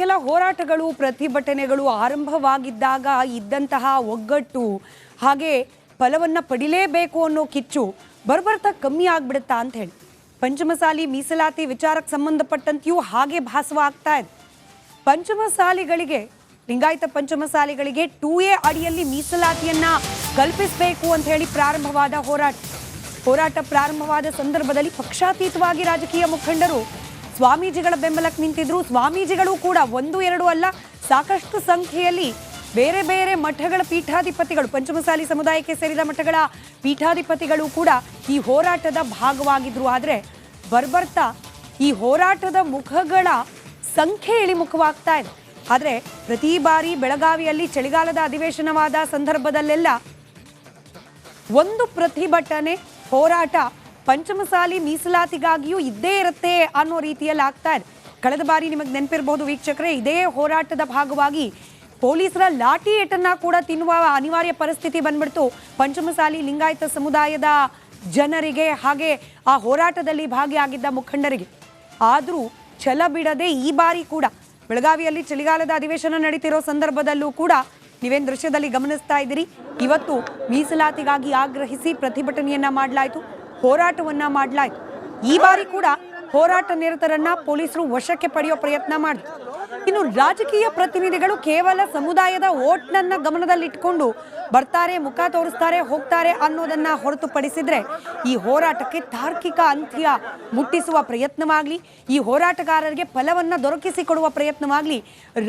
ಕೆಲ ಹೋರಾಟಗಳು, ಪ್ರತಿಭಟನೆಗಳು ಆರಂಭವಾಗಿದ್ದಾಗ ಇದ್ದಂತಹ ಒಗ್ಗಟ್ಟು ಹಾಗೆ ಫಲವನ್ನು ಪಡಿಲೇಬೇಕು ಅನ್ನೋ ಕಿಚ್ಚು ಬರ್ಬರ್ತಾ ಕಮ್ಮಿ ಆಗ್ಬಿಡುತ್ತಾ ಅಂತ ಹೇಳಿ. ಪಂಚಮಸಾಲಿ ಮೀಸಲಾತಿ ವಿಚಾರಕ್ಕೆ ಸಂಬಂಧಪಟ್ಟಂತೆಯೂ ಹಾಗೆ ಭಾಸವಾಗ್ತಾ ಇದೆ. ಪಂಚಮಸಾಲಿಗಳಿಗೆ, ಲಿಂಗಾಯತ ಪಂಚಮಸಾಲಿಗಳಿಗೆ ಟೂ ಎ ಅಡಿಯಲ್ಲಿ ಮೀಸಲಾತಿಯನ್ನ ಕಲ್ಪಿಸಬೇಕು ಅಂತ ಹೇಳಿ ಪ್ರಾರಂಭವಾದ ಹೋರಾಟ. ಹೋರಾಟ ಪ್ರಾರಂಭವಾದ ಸಂದರ್ಭದಲ್ಲಿ ಪಕ್ಷಾತೀತವಾಗಿ ರಾಜಕೀಯ ಮುಖಂಡರು ಸ್ವಾಮೀಜಿಗಳ ಬೆಂಬಲಕ್ಕೆ ನಿಂತಿದ್ರು. ಸ್ವಾಮೀಜಿಗಳು ಕೂಡ ಒಂದು, ಎರಡು ಅಲ್ಲ, ಸಾಕಷ್ಟು ಸಂಖ್ಯೆಯಲ್ಲಿ ಬೇರೆ ಬೇರೆ ಮಠಗಳ ಪೀಠಾಧಿಪತಿಗಳು, ಪಂಚಮಸಾಲಿ ಸಮುದಾಯಕ್ಕೆ ಸೇರಿದ ಮಠಗಳ ಪೀಠಾಧಿಪತಿಗಳು ಕೂಡ ಈ ಹೋರಾಟದ ಭಾಗವಾಗಿದ್ರು. ಆದರೆ ಬರ್ಬರ್ತಾ ಈ ಹೋರಾಟದ ಮುಖಗಳ ಸಂಖ್ಯೆ ಇಳಿಮುಖವಾಗ್ತಾ ಇದೆ. ಆದರೆ ಪ್ರತಿ ಬಾರಿ ಬೆಳಗಾವಿಯಲ್ಲಿ ಚಳಿಗಾಲದ ಅಧಿವೇಶನವಾದ ಸಂದರ್ಭದಲ್ಲೆಲ್ಲ ಒಂದು ಪ್ರತಿಭಟನೆ, ಹೋರಾಟ ಪಂಚಮಸಾಲಿ ಮೀಸಲಾತಿಗಾಗಿಯೂ ಇದ್ದೇ ಇರುತ್ತೆ ಅನ್ನೋ ರೀತಿಯಲ್ಲಿ ಆಗ್ತಾ ಇದೆ. ಕಳೆದ ಬಾರಿ ನಿಮಗೆ ನೆನಪಿರಬಹುದು ವೀಕ್ಷಕರೇ, ಇದೇ ಹೋರಾಟದ ಭಾಗವಾಗಿ ಪೊಲೀಸರ ಲಾಠಿ ಏಟನ್ನ ಕೂಡ ತಿನ್ನುವ ಅನಿವಾರ್ಯ ಪರಿಸ್ಥಿತಿ ಬಂದ್ಬಿಡ್ತು. ಪಂಚಮಸಾಲಿ ಲಿಂಗಾಯತ ಸಮುದಾಯದ ಜನರಿಗೆ ಹಾಗೆ ಆ ಹೋರಾಟದಲ್ಲಿ ಭಾಗಿಯಾಗಿದ್ದ ಮುಖಂಡರಿಗೆ. ಆದರೂ ಛಲ ಬಿಡದೆ ಈ ಬಾರಿ ಕೂಡ ಬೆಳಗಾವಿಯಲ್ಲಿ ಚಳಿಗಾಲದ ಅಧಿವೇಶನ ನಡೀತಿರೋ ಸಂದರ್ಭದಲ್ಲೂ ಕೂಡ ನೀವೇನು ದೃಶ್ಯದಲ್ಲಿ ಗಮನಿಸ್ತಾ ಇದ್ದೀರಿ? ಇವತ್ತು ಮೀಸಲಾತಿಗಾಗಿ ಆಗ್ರಹಿಸಿ ಪ್ರತಿಭಟನೆಯನ್ನ ಮಾಡಲಾಯಿತು. ಹೋರಾಟವನ್ನ ಮಾಡಲಾಯಿತು ಈ ಬಾರಿ ಕೂಡ ಹೋರಾಟ ನಿರತರನ್ನ ಪೊಲೀಸರು ವಶಕ್ಕೆ ಪಡೆಯೋ ಪ್ರಯತ್ನ ಮಾಡಿದ್ರು ಇನ್ನು ರಾಜಕೀಯ ಪ್ರತಿನಿಧಿಗಳು ಕೇವಲ ಸಮುದಾಯದ ಓಟ್ನನ್ನ ಗಮನದಲ್ಲಿಟ್ಕೊಂಡು ಬರ್ತಾರೆ, ಮುಖ ತೋರಿಸ್ತಾರೆ, ಹೋಗ್ತಾರೆ ಅನ್ನೋದನ್ನ ಹೊರತುಪಡಿಸಿದ್ರೆ ಈ ಹೋರಾಟಕ್ಕೆ ತಾರ್ಕಿಕ ಅಂತ್ಯ ಮುಟ್ಟಿಸುವ ಪ್ರಯತ್ನವಾಗ್ಲಿ, ಈ ಹೋರಾಟಗಾರರಿಗೆ ಫಲವನ್ನ ದೊರಕಿಸಿಕೊಡುವ ಪ್ರಯತ್ನವಾಗ್ಲಿ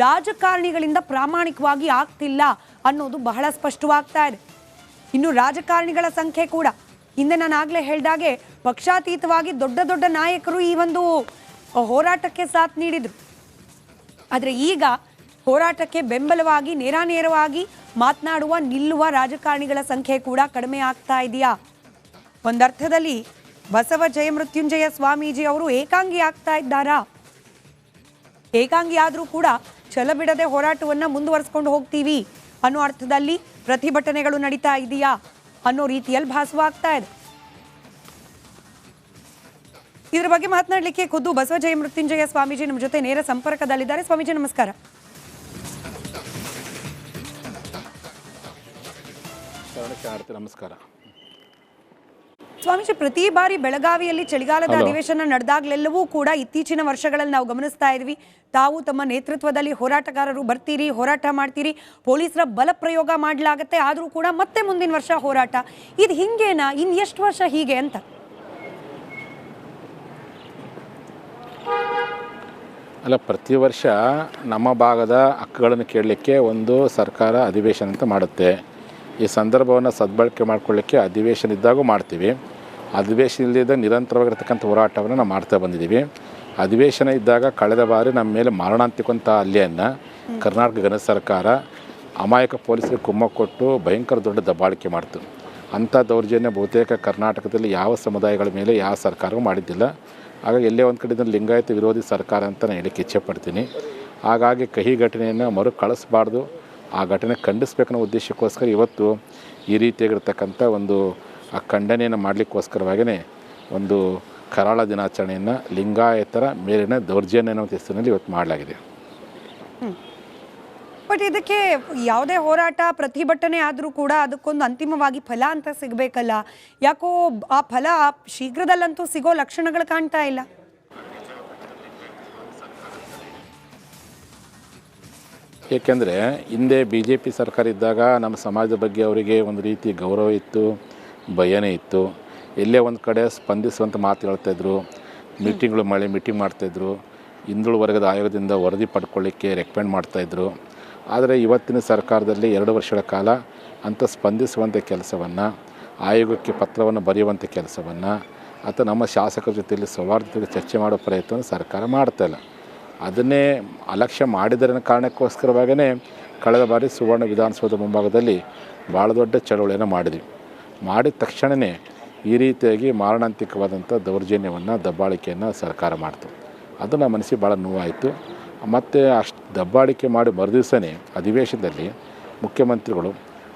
ರಾಜಕಾರಣಿಗಳಿಂದ ಪ್ರಾಮಾಣಿಕವಾಗಿ ಆಗ್ತಿಲ್ಲ ಅನ್ನೋದು ಬಹಳ ಸ್ಪಷ್ಟವಾಗ್ತಾ ಇದೆ. ಇನ್ನು ರಾಜಕಾರಣಿಗಳ ಸಂಖ್ಯೆ ಕೂಡ ಹಿಂದೆ ನಾನು ಆಗ್ಲೇ ಹೇಳ್ದಾಗೆ ಪಕ್ಷಾತೀತವಾಗಿ ದೊಡ್ಡ ದೊಡ್ಡ ನಾಯಕರು ಈ ಒಂದು ಹೋರಾಟಕ್ಕೆ ಸಾಥ್ ನೀಡಿದ್ರು. ಆದರೆ ಈಗ ಹೋರಾಟಕ್ಕೆ ಬೆಂಬಲವಾಗಿ ನೇರಾನೇರವಾಗಿ ಮಾತನಾಡುವ, ನಿಲ್ಲುವ ರಾಜಕಾರಣಿಗಳ ಸಂಖ್ಯೆ ಕೂಡ ಕಡಿಮೆ ಆಗ್ತಾ ಇದೆಯಾ? ಒಂದರ್ಥದಲ್ಲಿ ಬಸವ ಜಯಮೃತ್ಯುಂಜಯ ಸ್ವಾಮೀಜಿ ಅವರು ಏಕಾಂಗಿ ಆಗ್ತಾ ಇದ್ದಾರಾ? ಏಕಾಂಗಿ ಆದರೂ ಕೂಡ ಛಲ ಬಿಡದೆ ಹೋರಾಟವನ್ನು ಮುಂದುವರಿಸ್ಕೊಂಡು ಹೋಗ್ತೀವಿ ಅನ್ನೋ ಅರ್ಥದಲ್ಲಿ ಪ್ರತಿಭಟನೆಗಳು ನಡೀತಾ ಇದೆಯಾ? ಅನ್ನೋ ರೀತಿಯಲ್ಲಿ ಭಾಸವಾಗ್ತಾ ಇದೆ. ಇದರ ಬಗ್ಗೆ ಮಾತನಾಡಲಿಕ್ಕೆ ಖುದ್ದು ಬಸವ ಜಯ ಮೃತ್ಯುಂಜಯ ಸ್ವಾಮೀಜಿ ನಮ್ಮ ಜೊತೆ ನೇರ ಸಂಪರ್ಕದಲ್ಲಿದ್ದಾರೆ. ಸ್ವಾಮೀಜಿ, ನಮಸ್ಕಾರ. ನಮಸ್ಕಾರ. ಸ್ವಾಮೀಜಿ ಪ್ರತಿ ಬಾರಿ ಬೆಳಗಾವಿಯಲ್ಲಿ ಚಳಿಗಾಲದ ಅಧಿವೇಶನ ನಡೆದಾಗಲೆಲ್ಲವೂ ಕೂಡ ಇತ್ತೀಚಿನ ವರ್ಷಗಳಲ್ಲಿ ನಾವು ಗಮನಿಸ್ತಾ ಇದ್ವಿ. ತಾವು ತಮ್ಮ ನೇತೃತ್ವದಲ್ಲಿ ಹೋರಾಟಗಾರರು ಬರ್ತೀರಿ ಹೋರಾಟ ಮಾಡ್ತೀರಿ ಪೊಲೀಸರ ಬಲ ಪ್ರಯೋಗ ಮಾಡಲಾಗತ್ತೆ ಆದರೂ ಕೂಡ ಮತ್ತೆ ಮುಂದಿನ ವರ್ಷ ಹೋರಾಟ. ಇದು ಹಿಂಗೇನಾ? ಇನ್ ಎಷ್ಟು ವರ್ಷ ಹೀಗೆ ಅಂತ? ಅಲ್ಲ ಪ್ರತಿ ವರ್ಷ ನಮ್ಮ ಭಾಗದ ಹಕ್ಕುಗಳನ್ನು ಕೇಳಲಿಕ್ಕೆ ಒಂದು ಸರ್ಕಾರ ಅಧಿವೇಶನ ಅಂತ ಮಾಡುತ್ತೆ. ಈ ಸಂದರ್ಭವನ್ನು ಸದ್ಬಳಕೆ ಮಾಡ್ಕೊಳ್ಳಿಕ್ಕೆ ಅಧಿವೇಶನ ಇದ್ದಾಗೂ ಮಾಡ್ತೀವಿ. ಅಧಿವೇಶನ ಇಲ್ಲದೆ ನಿರಂತರವಾಗಿರ್ತಕ್ಕಂಥ ಹೋರಾಟವನ್ನು ನಾವು ಮಾಡ್ತಾ ಬಂದಿದ್ದೀವಿ. ಅಧಿವೇಶನ ಇದ್ದಾಗ ಕಳೆದ ಬಾರಿ ನಮ್ಮ ಮೇಲೆ ಮಾರಣಾಂತಿಕಂಥ ಹಲ್ಲೆಯನ್ನು ಕರ್ನಾಟಕ ಗಣ ಸರ್ಕಾರ ಅಮಾಯಕ ಪೊಲೀಸರಿಗೆ ಕುಮ್ಮ ಕೊಟ್ಟು ಭಯಂಕರ ದೊಡ್ಡ ದಬ್ಬಾಳಿಕೆ ಮಾಡ್ತು. ಅಂಥ ದೌರ್ಜನ್ಯ ಬಹುತೇಕ ಕರ್ನಾಟಕದಲ್ಲಿ ಯಾವ ಸಮುದಾಯಗಳ ಮೇಲೆ ಯಾವ ಸರ್ಕಾರವೂ ಮಾಡಿದ್ದಿಲ್ಲ. ಆಗ ಎಲ್ಲೇ ಒಂದು ಕಡೆ ಲಿಂಗಾಯತ ವಿರೋಧಿ ಸರ್ಕಾರ ಅಂತ ನಾನು ಹೇಳಕ್ಕೆ ಇಚ್ಛೆ ಪಡ್ತೀನಿ. ಹಾಗಾಗಿ ಕಹಿ ಘಟನೆಯನ್ನು ಮರು ಕಳಿಸ್ಬಾರ್ದು. ಆ ಘಟನೆ ಖಂಡಿಸ್ಬೇಕನ್ನೋ ಉದ್ದೇಶಕ್ಕೋಸ್ಕರ ಇವತ್ತು ಈ ರೀತಿಯಾಗಿರ್ತಕ್ಕಂಥ ಒಂದು, ಆ ಖಂಡನೆಯನ್ನು ಮಾಡಲಿಕ್ಕೋಸ್ಕರವಾಗಿಯೇ ಒಂದು ಕರಾಳ ದಿನಾಚರಣೆಯನ್ನು ಲಿಂಗಾಯತರ ಮೇಲಿನ ದೌರ್ಜನ್ಯ ಅನ್ನೋ ಹೆಸರಿನಲ್ಲಿ ಇವತ್ತು ಮಾಡಲಾಗಿದೆ. ಬಟ್ ಇದಕ್ಕೆ ಯಾವುದೇ ಹೋರಾಟ, ಪ್ರತಿಭಟನೆ ಆದರೂ ಕೂಡ ಅದಕ್ಕೊಂದು ಅಂತಿಮವಾಗಿ ಫಲ ಅಂತ ಸಿಗಬೇಕಲ್ಲ? ಯಾಕೋ ಆ ಫಲ ಶೀಘ್ರದಲ್ಲಂತೂ ಸಿಗೋ ಲಕ್ಷಣಗಳು ಕಾಣ್ತಾ ಇಲ್ಲ. ಏಕೆಂದರೆ ಹಿಂದೆ ಬಿ ಜೆ ಪಿ ಸರ್ಕಾರ ಇದ್ದಾಗ ನಮ್ಮ ಸಮಾಜದ ಬಗ್ಗೆ ಅವರಿಗೆ ಒಂದು ರೀತಿ ಗೌರವ ಇತ್ತು ಭಯನೇ ಇತ್ತು. ಎಲ್ಲೇ ಒಂದು ಕಡೆ ಸ್ಪಂದಿಸುವಂಥ ಮಾತು ಹೇಳ್ತಾಯಿದ್ರು ಮೀಟಿಂಗ್ಗಳು ಮಾಡಿ ಮೀಟಿಂಗ್ ಮಾಡ್ತಾಯಿದ್ರು ಹಿಂದುಳು ವರ್ಗದ ಆಯೋಗದಿಂದ ವರದಿ ಪಡ್ಕೊಳ್ಳಿಕ್ಕೆ ರೆಕಮೆಂಡ್ ಮಾಡ್ತಾಯಿದ್ರು ಆದರೆ ಇವತ್ತಿನ ಸರ್ಕಾರದಲ್ಲಿ ಎರಡು ವರ್ಷಗಳ ಕಾಲ ಅಂಥ ಸ್ಪಂದಿಸುವಂಥ ಕೆಲಸವನ್ನು, ಆಯೋಗಕ್ಕೆ ಪತ್ರವನ್ನು ಬರೆಯುವಂಥ ಕೆಲಸವನ್ನು, ಅಥವಾ ನಮ್ಮ ಶಾಸಕರ ಜೊತೆಯಲ್ಲಿ ಸೌಹಾರ್ದತೆಗೆ ಚರ್ಚೆ ಮಾಡೋ ಪ್ರಯತ್ನವನ್ನು ಸರ್ಕಾರ ಮಾಡ್ತಾ ಇಲ್ಲ. ಅದನ್ನೇ ಅಲಕ್ಷ್ಯ ಮಾಡಿದರೆ ಕಾರಣಕ್ಕೋಸ್ಕರವಾಗೇ ಕಳೆದ ಬಾರಿ ಸುವರ್ಣ ವಿಧಾನಸೌಧ ಮುಂಭಾಗದಲ್ಲಿ ಭಾಳ ದೊಡ್ಡ ಚಳವಳಿಯನ್ನು ಮಾಡಿದ್ವಿ. ಮಾಡಿದ ತಕ್ಷಣವೇ ಈ ರೀತಿಯಾಗಿ ಮಾರಣಾಂತಿಕವಾದಂಥ ದೌರ್ಜನ್ಯವನ್ನು, ದಬ್ಬಾಳಿಕೆಯನ್ನು ಸರ್ಕಾರ ಮಾಡ್ತು. ಅದು ನಮ್ಮ ಮನಸ್ಸಿಗೆ ಭಾಳ ನೋವಾಯಿತು. ಮತ್ತು ಅಷ್ಟು ದಬ್ಬಾಳಿಕೆ ಮಾಡಿ ಮರುದಿವಸನೇ ಅಧಿವೇಶನದಲ್ಲಿ ಮುಖ್ಯಮಂತ್ರಿಗಳು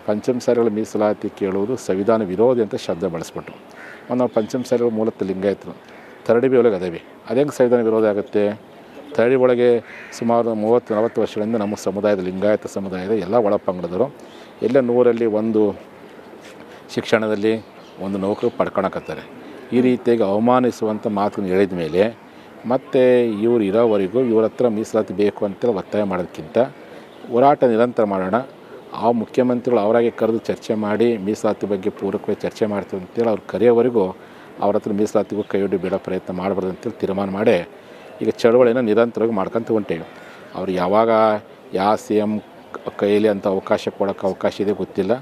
ಪಂಚಮಸಾರಿಗಳ ಮೀಸಲಾತಿ ಕೇಳುವುದು ಸಂವಿಧಾನ ವಿರೋಧಿ ಅಂತ ಶಬ್ದ ಬಳಸ್ಬಿಟ್ರು. ನಾವು ಪಂಚಮಸಾರಿಗಳ ಮೂಲತಃ ಲಿಂಗಾಯತರು, ಥರಡಿ ಬಿ ಒಳಗೆ ಅದೇವಿ. ಅದು ಹೆಂಗೆ ಸಂವಿಧಾನ ವಿರೋಧ ಆಗುತ್ತೆ? ತಳಿ ಒಳಗೆ ಸುಮಾರು ಮೂವತ್ತು, ನಲವತ್ತು ವರ್ಷಗಳಿಂದ ನಮ್ಮ ಸಮುದಾಯದ ಲಿಂಗಾಯತ ಸಮುದಾಯದ ಎಲ್ಲ ಒಳಪಂಗಡದರು ಎಲ್ಲ ನೂರಲ್ಲಿ ಒಂದು ಶಿಕ್ಷಣದಲ್ಲಿ ಒಂದು ನೌಕರಿ ಪಡ್ಕೊಳಕತ್ತಾರೆ. ಈ ರೀತಿಯಾಗಿ ಅವಮಾನಿಸುವಂಥ ಮಾತು ಹೇಳಿದ ಮೇಲೆ ಮತ್ತು ಇವರು ಇರೋವರೆಗೂ ಇವ್ರ ಹತ್ರ ಮೀಸಲಾತಿ ಬೇಕು ಅಂತೇಳಿ ಒತ್ತಾಯ ಮಾಡೋದಕ್ಕಿಂತ ಹೋರಾಟ ನಿರಂತರ ಮಾಡೋಣ. ಆ ಮುಖ್ಯಮಂತ್ರಿಗಳು ಅವರಾಗೆ ಕರೆದು ಚರ್ಚೆ ಮಾಡಿ ಮೀಸಲಾತಿ ಬಗ್ಗೆ ಪೂರಕವಾಗಿ ಚರ್ಚೆ ಮಾಡ್ತೀವಿ ಅಂತೇಳಿ ಅವ್ರು ಕರೆಯೋವರೆಗೂ ಅವ್ರ ಹತ್ರ ಮೀಸಲಾತಿಗೂ ಕೈಯೊಡ್ಡಿ ಬಿಡೋ ಪ್ರಯತ್ನ ಮಾಡಬಾರ್ದು ಅಂತೇಳಿ ತೀರ್ಮಾನ ಮಾಡಿ ಈಗ ಚಳವಳಿನ ನಿರಂತರವಾಗಿ ಮಾಡ್ಕೊಂತ ಹೊಂಟೇವೆ. ಅವ್ರು ಯಾವಾಗ ಯಾವ ಸಿ ಎಂ ಕೈಯಲ್ಲಿ ಅಂತ ಅವಕಾಶ ಕೊಡೋಕ್ಕೆ ಅವಕಾಶ ಇದೆ ಗೊತ್ತಿಲ್ಲ.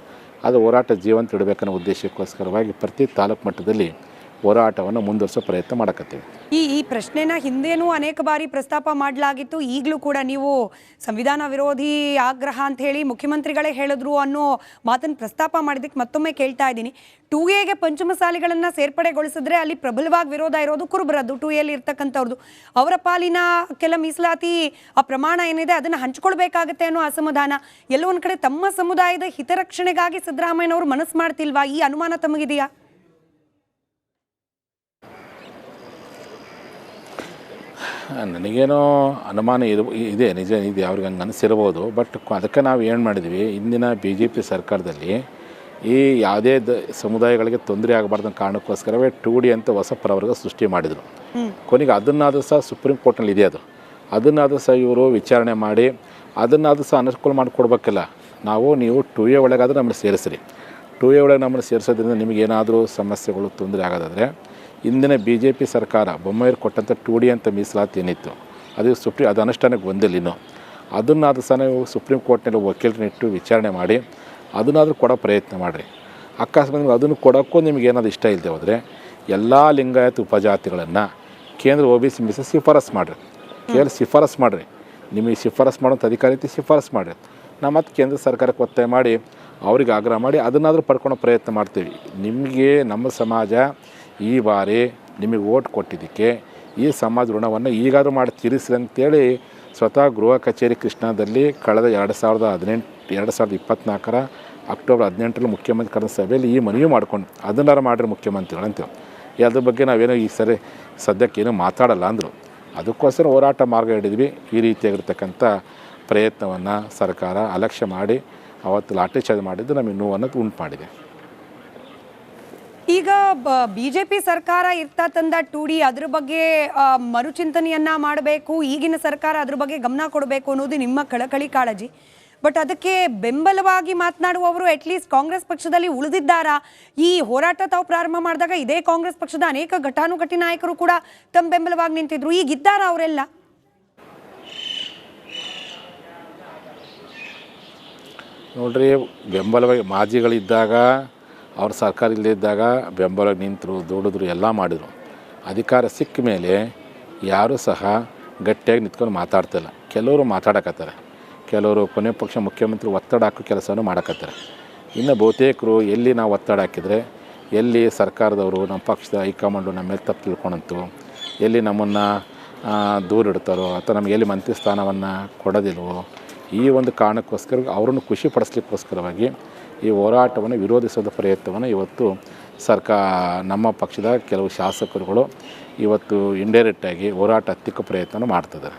ಅದು ಹೋರಾಟ ಜೀವಂತ ಇಡಬೇಕನ್ನೋ ಉದ್ದೇಶಕ್ಕೋಸ್ಕರವಾಗಿ ಪ್ರತಿ ತಾಲೂಕು ಮಟ್ಟದಲ್ಲಿ ಹೋರಾಟವನ್ನು ಮುಂದುವರಿಸೋ ಪ್ರಯತ್ನ ಮಾಡಕತ್ತೀವಿ. ಈ ಈ ಪ್ರಶ್ನೆನ ಹಿಂದೇನೂ ಅನೇಕ ಬಾರಿ ಪ್ರಸ್ತಾಪ ಮಾಡಲಾಗಿತ್ತು. ಈಗಲೂ ಕೂಡ ನೀವು ಸಂವಿಧಾನ ವಿರೋಧಿ ಆಗ್ರಹ ಅಂತ ಹೇಳಿ ಮುಖ್ಯಮಂತ್ರಿಗಳೇ ಹೇಳಿದ್ರು ಅನ್ನೋ ಮಾತನ್ನು ಪ್ರಸ್ತಾಪ ಮಾಡಿದ್ದಕ್ಕೆ ಮತ್ತೊಮ್ಮೆ ಕೇಳ್ತಾ ಇದ್ದೀನಿ. ಟೂ ಎಗೆ ಪಂಚಮಸಾಲಿಗಳನ್ನು ಸೇರ್ಪಡೆಗೊಳಿಸಿದ್ರೆ ಅಲ್ಲಿ ಪ್ರಬಲವಾಗಿ ವಿರೋಧ ಇರೋದು ಕುರುಬರದ್ದು, ಟೂ ಎಲ್ಲಿ ಇರ್ತಕ್ಕಂಥವ್ರದ್ದು ಅವರ ಪಾಲಿನ ಕೆಲ ಮೀಸಲಾತಿ, ಆ ಪ್ರಮಾಣ ಏನಿದೆ ಅದನ್ನು ಹಂಚ್ಕೊಳ್ಬೇಕಾಗತ್ತೆ ಅನ್ನೋ ಅಸಮಾಧಾನ. ಎಲ್ಲೊಂದು ಕಡೆ ತಮ್ಮ ಸಮುದಾಯದ ಹಿತರಕ್ಷಣೆಗಾಗಿ ಸಿದ್ದರಾಮಯ್ಯನವರು ಮನಸ್ಸು ಮಾಡ್ತಿಲ್ವಾ? ಈ ಅನುಮಾನ ತಮಗಿದೆಯಾ? ನನಗೇನೋ ಅನುಮಾನ ಇರು ಇದೆ. ನಿಜ ಇದೆ ಅವ್ರಿಗೆ ಹಂಗೆ ಅನಿಸಿರ್ಬೋದು. ಬಟ್ ಅದಕ್ಕೆ ನಾವು ಏನು ಮಾಡಿದ್ವಿ? ಇಂದಿನ ಬಿ ಜೆ ಪಿ ಸರ್ಕಾರದಲ್ಲಿ ಈ ಯಾವುದೇ ದ ಸಮುದಾಯಗಳಿಗೆ ತೊಂದರೆ ಆಗಬಾರ್ದು ಕಾರಣಕ್ಕೋಸ್ಕರವೇ ಟು ಡಿ ಅಂತ ಹೊಸ ಪ್ರವರ್ಗ ಸೃಷ್ಟಿ ಮಾಡಿದರು. ಕೊನೆಗೆ ಅದನ್ನಾದರೂ ಸಹ ಸುಪ್ರೀಂ ಕೋರ್ಟ್ನಲ್ಲಿ ಇದೆ ಅದು. ಅದನ್ನಾದರೂ ಸಹ ಇವರು ವಿಚಾರಣೆ ಮಾಡಿ ಅದನ್ನಾದರೂ ಸಹ ಅನುಕೂಲ ಮಾಡಿಕೊಡ್ಬೇಕಲ್ಲ ನಾವು ನೀವು ಟು ಎ ಒಳಗಾದರೂ ನಮ್ಮನ್ನು ಸೇರಿಸ್ರಿ. ಟು ಎ ಒಳಗೆ ನಮ್ಮನ್ನು ಸೇರಿಸೋದ್ರಿಂದ ನಿಮಗೇನಾದರೂ ಸಮಸ್ಯೆಗಳು ತೊಂದರೆ ಆಗೋದಾದರೆ ಇಂದಿನ ಬಿ ಜೆ ಪಿ ಸರ್ಕಾರ ಬೊಮ್ಮಾಯಿರು ಕೊಟ್ಟಂಥ ಟು ಡಿ ಅಂತ ಮೀಸಲಾತಿ ಏನಿತ್ತು? ಅದು ಸುಪ್ರೀಂ ಅದು ಅನುಷ್ಠಾನಕ್ಕೆ ಬಂದಿಲ್ಲ ಇನ್ನೂ. ಸಹ ನೀವು ಸುಪ್ರೀಂ ಕೋರ್ಟ್ನಲ್ಲಿ ವಕೀಲರನ್ನಿಟ್ಟು ವಿಚಾರಣೆ ಮಾಡಿ, ಅದನ್ನಾದರೂ ಕೊಡೋ ಪ್ರಯತ್ನ ಮಾಡಿರಿ. ಅಕಸ್ಮಾತ್ ಅದನ್ನು ಕೊಡೋಕ್ಕೂ ನಿಮ್ಗೆ ಏನಾದರೂ ಇಷ್ಟ ಇಲ್ಲದೆ ಹೋದರೆ, ಎಲ್ಲ ಲಿಂಗಾಯತ ಉಪಜಾತಿಗಳನ್ನು ಕೇಂದ್ರ ಒ ಬಿ ಸಿ ಮೀಸ ಶಿಫಾರಸ್ ಮಾಡಿರಿ. ಕೇಳಿ ಶಿಫಾರಸ್ ಮಾಡಿರಿ. ನಿಮಗೆ ಶಿಫಾರಸ್ ಮಾಡೋಂಥ ಅಧಿಕಾರಿ ಐತಿ ಶಿಫಾರಸ್ ಮಾಡಿರಿ. ನಾವು ಮತ್ತು ಕೇಂದ್ರ ಸರ್ಕಾರಕ್ಕೆ ಒತ್ತಾಯ ಮಾಡಿ, ಅವ್ರಿಗೆ ಆಗ್ರಹ ಮಾಡಿ, ಅದನ್ನಾದರೂ ಪಡ್ಕೊಳೋ ಪ್ರಯತ್ನ ಮಾಡ್ತೀವಿ. ನಿಮಗೆ, ನಮ್ಮ ಸಮಾಜ ಈ ಬಾರಿ ನಿಮಗೆ ಓಟ್ ಕೊಟ್ಟಿದ್ದಕ್ಕೆ ಈ ಸಮಾಜ ಋಣವನ್ನು ಈಗಾದರೂ ಮಾಡಿ ತೀರಿಸ್ರಿ ಅಂತೇಳಿ ಸ್ವತಃ ಗೃಹ ಕಚೇರಿ ಕೃಷ್ಣದಲ್ಲಿ ಕಳೆದ ಎರಡು ಸಾವಿರದ ಹದಿನೆಂಟು, ಎರಡು ಸಾವಿರದ ಇಪ್ಪತ್ತ್ನಾಲ್ಕರ ಅಕ್ಟೋಬರ್ ಹದಿನೆಂಟರಲ್ಲಿ ಮುಖ್ಯಮಂತ್ರಿ ಕರೆದ ಸಭೆಯಲ್ಲಿ ಈ ಮನವಿ ಮಾಡ್ಕೊಂಡು ಅದನ್ನಾರು ಮಾಡಿರಿ ಮುಖ್ಯಮಂತ್ರಿಗಳು ಅಂತೇಳಿ ಅದ್ರ ಬಗ್ಗೆ ನಾವೇನೋ ಈ ಸರಿ ಸದ್ಯಕ್ಕೆ ಏನೂ ಮಾತಾಡಲ್ಲ ಅಂದರು. ಅದಕ್ಕೋಸ್ಕರ ಹೋರಾಟ ಮಾರ್ಗ ಹಿಡಿದ್ವಿ. ಈ ರೀತಿಯಾಗಿರ್ತಕ್ಕಂಥ ಪ್ರಯತ್ನವನ್ನು ಸರ್ಕಾರ ಅಲಕ್ಷ್ಯ ಮಾಡಿ ಅವತ್ತು ಲಾಠಿ ಚಾರ್ಜ್ ಮಾಡಿದ್ದು ನಮಗೆ ನೋವನ್ನು ಉಂಟು ಮಾಡಿದೆ. ಈಗ ಬಿಜೆಪಿ ಸರ್ಕಾರ ಇರ್ತಾ ತಂದ ಟು ಡಿ ಅದ್ರ ಬಗ್ಗೆ ಮರುಚಿಂತನೆಯನ್ನ ಮಾಡಬೇಕು, ಈಗಿನ ಸರ್ಕಾರ ಅದ್ರ ಬಗ್ಗೆ ಗಮನ ಕೊಡಬೇಕು ಅನ್ನೋದು ನಿಮ್ಮ ಕಳಕಳಿ ಕಾಳಜಿ. ಬಟ್ ಅದಕ್ಕೆ ಬೆಂಬಲವಾಗಿ ಮಾತನಾಡುವವರು ಅಟ್ಲೀಸ್ಟ್ ಕಾಂಗ್ರೆಸ್ ಪಕ್ಷದಲ್ಲಿ ಉಳಿದಿದ್ದಾರಾ? ಈ ಹೋರಾಟ ತಾವು ಪ್ರಾರಂಭ ಮಾಡಿದಾಗ ಇದೇ ಕಾಂಗ್ರೆಸ್ ಪಕ್ಷದ ಅನೇಕ ಘಟಾನುಘಟಿ ನಾಯಕರು ಕೂಡ ತಮ್ಮ ಬೆಂಬಲವಾಗಿ ನಿಂತಿದ್ರು. ಈಗ ಇದ್ದಾರಾ ಅವರೆಲ್ಲ? ನೋಡ್ರಿ, ಬೆಂಬಲವಾಗಿ ಮಾಜಿಗಳಿದ್ದಾಗ ಅವ್ರ ಸರ್ಕಾರ ಇಲ್ಲದಿದ್ದಾಗ ಬೆಂಬಲ ನಿಂತರು, ದೂಡಿದ್ರು, ಎಲ್ಲ ಮಾಡಿದರು. ಅಧಿಕಾರ ಸಿಕ್ಕ ಮೇಲೆ ಯಾರೂ ಸಹ ಗಟ್ಟಿಯಾಗಿ ನಿಂತ್ಕೊಂಡು ಮಾತಾಡ್ತಿಲ್ಲ. ಕೆಲವರು ಮಾತಾಡಕತ್ತಾರೆ. ಕೆಲವರು ಕೊನೆ ಪಕ್ಷ ಮುಖ್ಯಮಂತ್ರಿ ಒತ್ತಡ ಹಾಕೋ ಕೆಲಸವನ್ನು ಮಾಡಕತ್ತಾರೆ. ಇನ್ನು ಬಹುತೇಕರು ಎಲ್ಲಿ ನಾವು ಒತ್ತಡ ಹಾಕಿದರೆ, ಎಲ್ಲಿ ಸರ್ಕಾರದವರು ನಮ್ಮ ಪಕ್ಷದ ಹೈಕಮಾಂಡು ನಮ್ಮ ಮೇಲೆ ತಪ್ಪು ತಿಳ್ಕೊಳಂತು ಎಲ್ಲಿ ನಮ್ಮನ್ನು ದೂರ ಇಡ್ತಾರೋ, ಅಥವಾ ನಮಗೆ ಎಲ್ಲಿ ಮಂತ್ರಿ ಸ್ಥಾನವನ್ನು ಕೊಡೋದಿಲ್ವೋ, ಈ ಒಂದು ಕಾರಣಕ್ಕೋಸ್ಕರ ಅವರನ್ನು ಖುಷಿ ಪಡಿಸ್ಲಿಕ್ಕೋಸ್ಕರವಾಗಿ ಈ ಹೋರಾಟವನ್ನು ವಿರೋಧಿಸೋದ ಪ್ರಯತ್ನವನ್ನು ಇವತ್ತು ಸರ್ಕಾ, ನಮ್ಮ ಪಕ್ಷದ ಕೆಲವು ಶಾಸಕರುಗಳು ಇವತ್ತು ಇಂಡೈರೆಕ್ಟಾಗಿ ಹೋರಾಟ ಹತ್ತಿಕ್ಕೋ ಪ್ರಯತ್ನ ಮಾಡ್ತಿದ್ದಾರೆ.